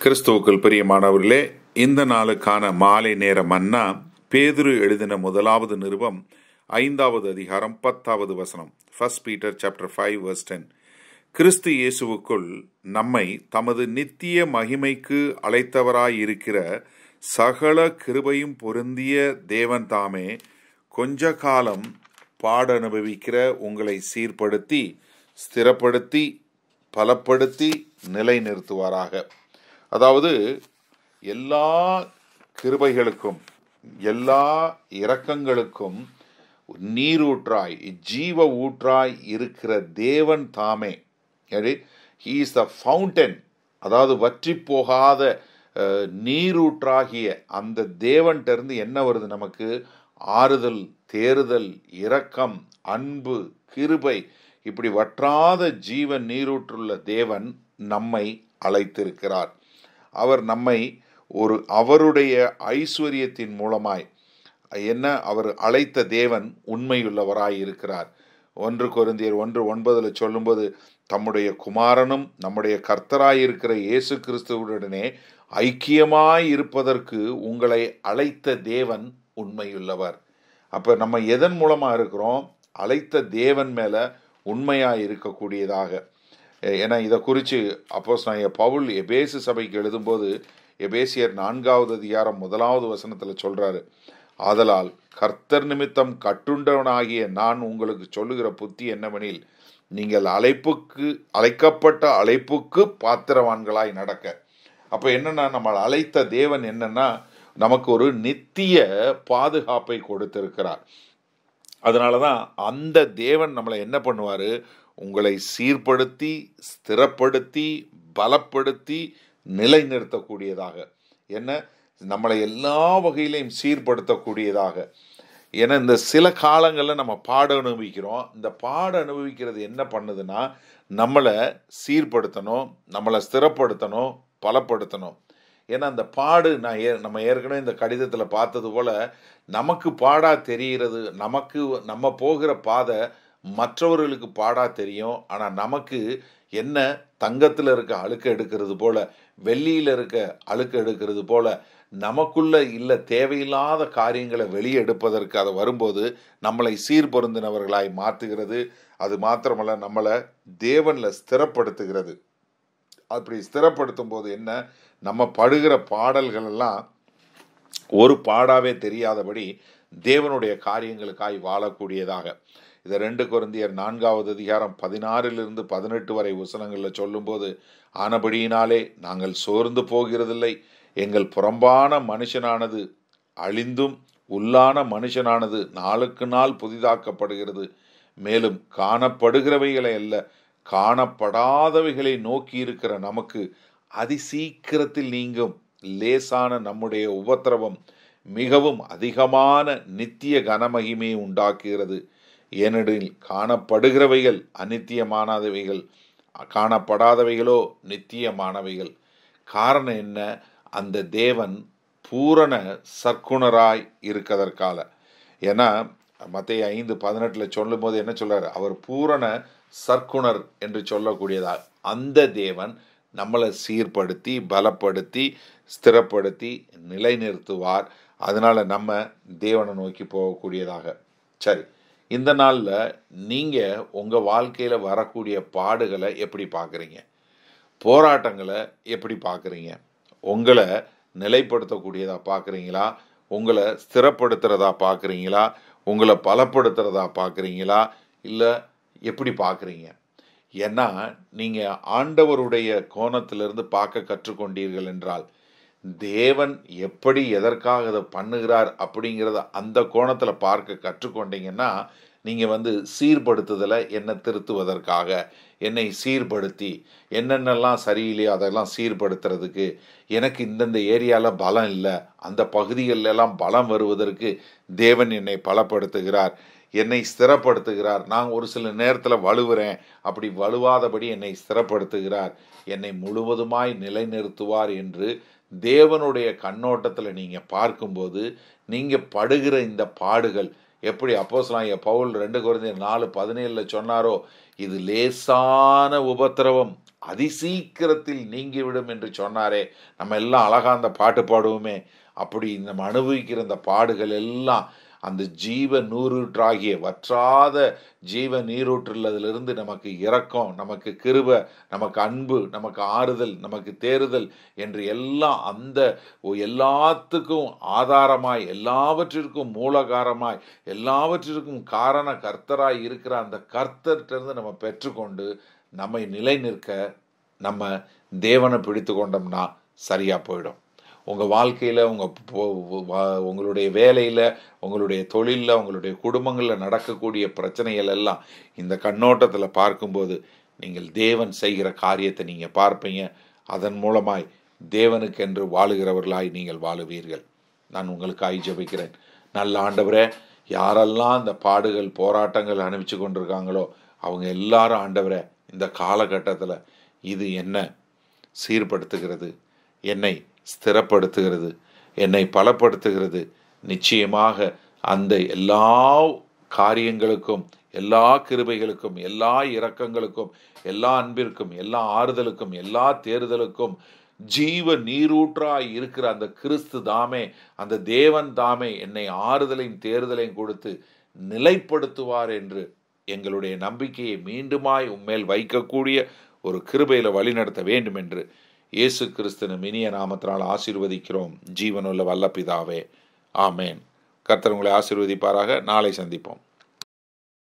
கிறிஸ்துவுக்குள் பிரியமானவர்களே இந்த நாளுக்கான மாலை நேர மன்னா பேதுரு எழுதின முதலாவது நிருபம் ஐந்தாவது அதிகாரம் பத்தாவது வசனம் first Peter chapter five verse ten கிறிஸ்து இயேசுவுக்குள் நம்மை தமது நித்திய மகிமைக்கு அழைத்தவராயிருக்கிற சகல கிருபையும் பொருந்திய தேவன் தாமே கொஞ்ச காலம் பாட அனுபவிக்கிற உங்களை சீர்படுத்தி ஸ்திரப்படுத்தி பலப்படுத்தி நிலைநிறுத்துவாராக. அதாவது எல்லா கிருபைகளுக்கும் எல்லா இரக்கங்களுக்கும் நீரூற்றாய் ஜீவ ஊற்றாய் இருக்கிற தேவன் தாமே. ஹீ இஸ் த ஃபவுண்டன் அதாவது வற்றி போகாத நீரூற்றாகிய அந்த தேவன்கிட்டருந்து என்ன வருது நமக்கு? ஆறுதல் தேறுதல் இரக்கம் அன்பு கிருபை. இப்படி வற்றாத ஜீவ நீரூற்றுள்ள தேவன் நம்மை அழைத்திருக்கிறார். அவர் நம்மை ஒரு அவருடைய ஐஸ்வர்யத்தின் மூலமாய் என்ன? அவர் அழைத்த தேவன் உண்மையுள்ளவராய் இருக்கிறார். ஒன்று குருந்தியர் ஒன்று ஒன்பதில் சொல்லும்போது தம்முடைய குமாரனும் நம்முடைய கர்த்தராயிருக்கிற இயேசு கிறிஸ்துவுடனே ஐக்கியமாய் இருப்பதற்கு உங்களை அழைத்த தேவன் உண்மையுள்ளவர். அப்போ நம்ம எதன் மூலமாக இருக்கிறோம்? அழைத்த தேவன் மேலே உண்மையாக இருக்கக்கூடியதாக. ஏன்னா இதை குறித்து அப்போஸ் நான் பவுல் எபேசு சபைக்கு எழுதும்போது எபேசியர் நான்காவது அதிகாரம் முதலாவது வசனத்தில் சொல்கிறாரு ஆதலால் கர்த்தர் நிமித்தம் கட்டுண்டவனாகிய நான் உங்களுக்கு சொல்லுகிற புத்தி என்னவெனில் நீங்கள் அழைப்புக்கு அழைக்கப்பட்ட அழைப்புக்கு பாத்திரவான்களாய் நடக்க. அப்போ என்னென்னா நம்ம அழைத்த தேவன் என்னென்னா நமக்கு ஒரு நித்திய பாதுகாப்பை கொடுத்திருக்கிறார். அதனால தான் அந்த தேவன் நம்மளை என்ன பண்ணுவார்? உங்களை சீர்படுத்தி ஸ்திரப்படுத்தி பலப்படுத்தி நிலைநிறுத்தக்கூடியதாக. என்ன? நம்மளை எல்லா வகையிலையும் சீர்படுத்தக்கூடியதாக. ஏன்னா இந்த சில காலங்களில் நம்ம பாட அனுபவிக்கிறோம். இந்த பாட அனுபவிக்கிறது என்ன பண்ணுதுன்னா நம்மளை சீர்படுத்தணும் நம்மளை ஸ்திரப்படுத்தணும் பலப்படுத்தணும். ஏன்னா அந்த பாடு நான் ஏ நம்ம ஏற்கனவே இந்த கடிதத்தில் பார்த்தது போல் நமக்கு பாடாக தெரிகிறது நமக்கு நம்ம போகிற பாதை மற்றவர்களுக்கு பாடா தெரியும். ஆனால் நமக்கு என்ன தங்கத்தில் இருக்க அழுக்க எடுக்கிறது போல வெள்ளியில் இருக்க அழுக்க எடுக்கிறது போல நமக்குள்ள இல்லை தேவையில்லாத காரியங்களை வெளியே எடுப்பதற்கு அது வரும்போது நம்மளை சீர்பொருந்தினவர்களாய் மாற்றுகிறது. அது மாத்திரமல்ல நம்மளை தேவனில் ஸ்திரப்படுத்துகிறது. அப்படி ஸ்திரப்படுத்தும் போது என்ன? நம்ம படுகிற பாடல்கள் எல்லாம் ஒரு பாடாவே தெரியாதபடி தேவனுடைய காரியங்களுக்காய் வாழக்கூடியதாக. இதை ரெண்டு குருந்தியர் நான்காவது அதிகாரம் பதினாறிலிருந்து பதினெட்டு வரை வசனங்களில் சொல்லும்போது ஆனபடியினாலே நாங்கள் சோர்ந்து போகிறதில்லை. எங்கள் புறம்பான மனுஷனானது அழிந்தும் உள்ளான மனுஷனானது நாளுக்கு நாள் புதிதாக்கப்படுகிறது. மேலும் காணப்படுகிறவைகளை அல்ல காணப்படாதவைகளை நோக்கி இருக்கிற நமக்கு அதிசீக்கிரத்தில் நீங்கும் லேசான நம்முடைய உபத்திரவம் மிகவும் அதிகமான நித்திய கனமகிமையை உண்டாக்குகிறது. ஏனெனில் காணப்படுகிறவைகள் அநித்தியமானவைகள் காணப்படாதவைகளோ நித்தியமானவைகள். காரணம் என்ன? அந்த தேவன் பூரண சர்க்குணராய் இருக்கதற்கால. ஏன்னா மத்திய ஐந்து பதினெட்டில் சொல்லும் போது என்ன சொல்றாரு? அவர் பூரண சர்க்குணர் என்று சொல்லக்கூடியதா அந்த தேவன் நம்மளை சீர்படுத்தி பலப்படுத்தி ஸ்திரப்படுத்தி நிலைநிறுத்துவார். அதனால நம்ம தேவனை நோக்கி போகக்கூடியதாக. சரி. இந்த நாளில் நீங்கள் உங்கள் வாழ்க்கையில் வரக்கூடிய பாடுகளை எப்படி பார்க்குறீங்க போராட்டங்களை எப்படி பார்க்குறீங்க உங்களை நிலைப்படுத்தக்கூடியதாக பார்க்குறீங்களா உங்களை ஸ்திரப்படுத்துகிறதா பார்க்குறீங்களா உங்களை பலப்படுத்துகிறதா பார்க்குறீங்களா இல்லை எப்படி பார்க்குறீங்க ஏன்னா நீங்கள் ஆண்டவருடைய கோணத்திலிருந்து பார்க்க கற்றுக்கொண்டீர்கள் என்றால் தேவன் எப்படி எதற்காக அதை பண்ணுகிறார் அப்படிங்கிறத அந்த கோணத்தில் பார்க்க கற்றுக்கொண்டீங்கன்னா நீங்கள் வந்து சீர்படுத்துதலை என்னை திருத்துவதற்காக என்னை சீர்படுத்தி என்னென்னலாம் சரியில்லையோ அதெல்லாம் சீர்படுத்துறதுக்கு எனக்கு இந்தந்த ஏரியாவில் பலம் இல்லை அந்த பகுதிகளிலெல்லாம் பலம் வருவதற்கு தேவன் என்னை பலப்படுத்துகிறார் என்னை ஸ்திரப்படுத்துகிறார். நான் ஒரு சில நேரத்தில் வலுவுறேன் அப்படி வலுவாதபடி என்னை ஸ்திரப்படுத்துகிறார் என்னை முழுவதுமாய் நிலைநிறுத்துவார் என்று தேவனுடைய கண்ணோட்டத்தில் நீங்கள் பார்க்கும்போது நீங்கள் படுகிற இந்த பாடுகள் எப்படி அப்போஸ்லாம் பவுல் ரெண்டு குறைந்த நாலு பதினேழில் சொன்னாரோ இது லேசான உபத்திரவம் அதிசீக்கிரத்தில் நீங்கிவிடும் என்று சொன்னாரே. நம்ம எல்லாம் அழகாக அந்த பாட்டு பாடுவோமே. அப்படி நம்ம அனுபவிக்கிற இந்த பாடுகள் எல்லாம் அந்த ஜீவ நூறூற்றாகிய வற்றாத ஜீவ நீரூற்றுள்ளதிலிருந்து நமக்கு இரக்கம் நமக்கு கிருப நமக்கு அன்பு நமக்கு ஆறுதல் நமக்கு தேறுதல் என்று எல்லாம் அந்த எல்லாத்துக்கும் ஆதாரமாய் எல்லாவற்றிற்கும் மூலகாரமாய் எல்லாவற்றிற்கும் காரண கர்த்தராய் இருக்கிற அந்த கர்த்தர்கிட்டருந்து நம்ம பெற்றுக்கொண்டு நம்மை நிலை நிற்க நம்ம தேவனை பிடித்து கொண்டோம்னா சரியாக போயிடும். உங்கள் வாழ்க்கையில் உங்கள் உங்களுடைய வேலையில் உங்களுடைய தொழிலில் உங்களுடைய குடும்பங்களில் நடக்கக்கூடிய பிரச்சனைகள் எல்லாம் இந்த கண்ணோட்டத்தில் பார்க்கும்போது நீங்கள் தேவன் செய்கிற காரியத்தை நீங்கள் பார்ப்பீங்க. அதன் மூலமாய் தேவனுக்கென்று வாழுகிறவர்களாய் நீங்கள் வாழுவீர்கள். நான் உங்களுக்காய் ஜபிக்கிறேன். நல்ல ஆண்டவரே யாரெல்லாம் அந்த பாடுகள் போராட்டங்கள் அனுப்பிச்சு கொண்டிருக்காங்களோ அவங்க எல்லாரும் ஆண்டவரே இந்த காலகட்டத்தில் இது என்ன சீர்படுத்துகிறது? என்னை ஸ்திரப்படுத்துகிறது. என்னை பலப்படுத்துகிறது. நிச்சயமாக அந்த எல்லா காரியங்களுக்கும் எல்லா கிருபைகளுக்கும் எல்லா இரக்கங்களுக்கும் எல்லா அன்பிற்கும் எல்லா ஆறுதலுக்கும் எல்லா தேர்தலுக்கும் ஜீவ நீரூற்றாய் இருக்கிற அந்த கிறிஸ்து தாமே அந்த தேவன் தாமே என்னை ஆறுதலையும் தேர்தலையும் கொடுத்து நிலைப்படுத்துவார் என்று எங்களுடைய நம்பிக்கையை மீண்டுமாய் உம்மேல் வைக்கக்கூடிய ஒரு கிருபையில் வழிநடத்த வேண்டும் என்று இயேசு கிறிஸ்தனும் இனிய நாமத்தினால் ஆசீர்வதிக்கிறோம். ஜீவனுள்ள வல்ல பிதாவே ஆமேன். கர்த்தர் உங்களை ஆசீர்வதிப்பாராக. நாளை சந்திப்போம்.